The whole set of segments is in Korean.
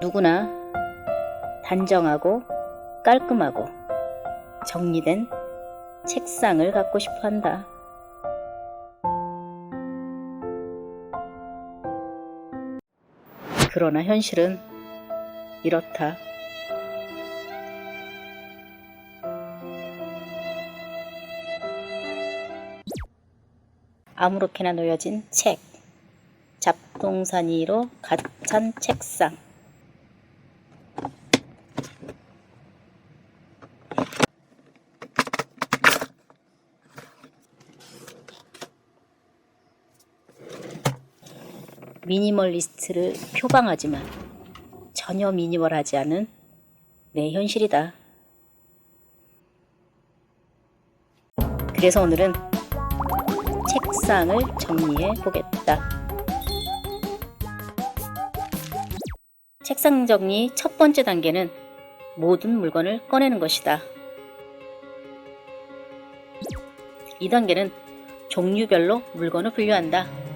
누구나 단정하고 깔끔하고 정리된 책상을 갖고 싶어 한다. 그러나 현실은 이렇다. 아무렇게나 놓여진 책, 잡동사니로 가득 찬 책상. 미니멀리스트를 표방하지만 전혀 미니멀하지 않은 내 현실이다. 그래서 오늘은 책상을 정리해 보겠다. 책상 정리 첫 번째 단계는 모든 물건을 꺼내는 것이다. 이 단계는 종류별로 물건을 분류한다.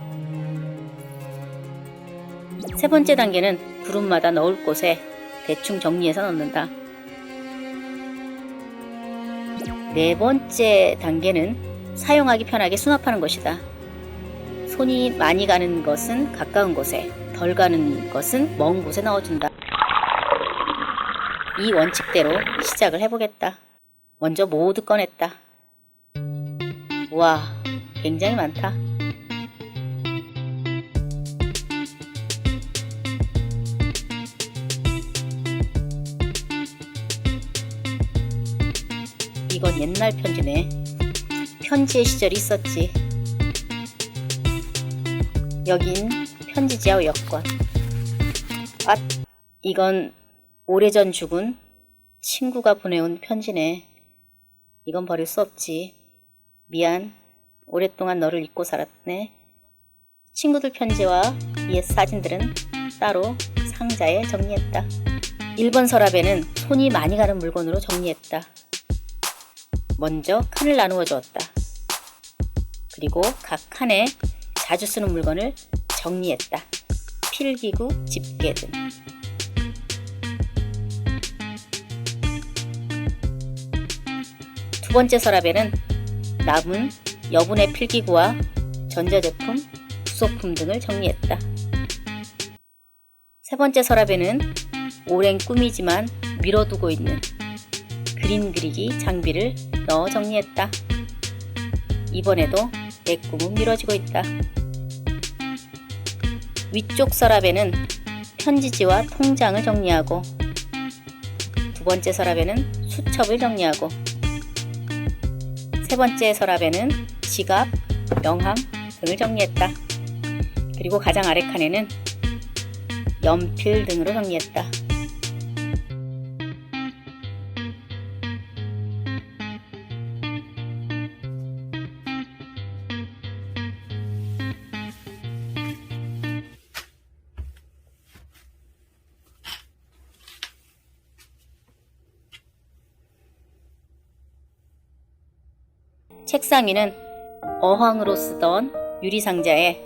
세 번째 단계는 그룹마다 넣을 곳에 대충 정리해서 넣는다. 네 번째 단계는 사용하기 편하게 수납하는 것이다. 손이 많이 가는 것은 가까운 곳에, 덜 가는 것은 먼 곳에 넣어준다. 이 원칙대로 시작을 해보겠다. 먼저 모두 꺼냈다. 와, 굉장히 많다. 이건 옛날 편지네. 편지의 시절이 있었지. 여긴 편지지와 여권. 아, 이건 오래전 죽은 친구가 보내온 편지네. 이건 버릴 수 없지. 미안. 오랫동안 너를 잊고 살았네. 친구들 편지와 옛 사진들은 따로 상자에 정리했다. 1번 서랍에는 손이 많이 가는 물건으로 정리했다. 먼저 칸을 나누어 주었다. 그리고 각 칸에 자주 쓰는 물건을 정리했다. 필기구, 집게 등. 두 번째 서랍에는 남은 여분의 필기구와 전자제품, 부속품 등을 정리했다. 세 번째 서랍에는 오랜 꿈이지만 미뤄두고 있는 그림 그리기 장비를 넣어 정리했다. 이번에도 내 꿈은 미뤄지고 있다. 위쪽 서랍에는 편지지와 통장을 정리하고 두 번째 서랍에는 수첩을 정리하고 세 번째 서랍에는 지갑, 명함 등을 정리했다. 그리고 가장 아래 칸에는 연필 등으로 정리했다. 책상 위는 어항으로 쓰던 유리상자에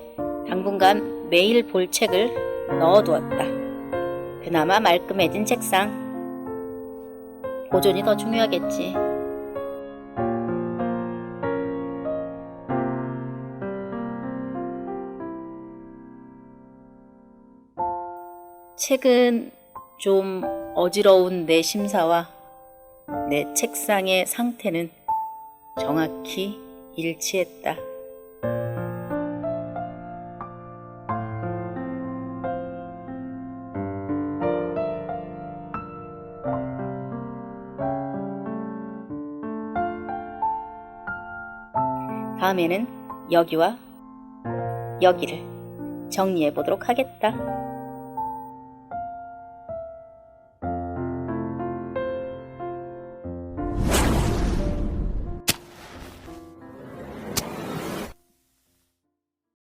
당분간 매일 볼 책을 넣어두었다. 그나마 말끔해진 책상. 보존이 더 중요하겠지. 책은 좀 어지러운 내 심사와 내 책상의 상태는 정확히 일치했다. 다음에는 여기와 여기를 정리해 보도록 하겠다.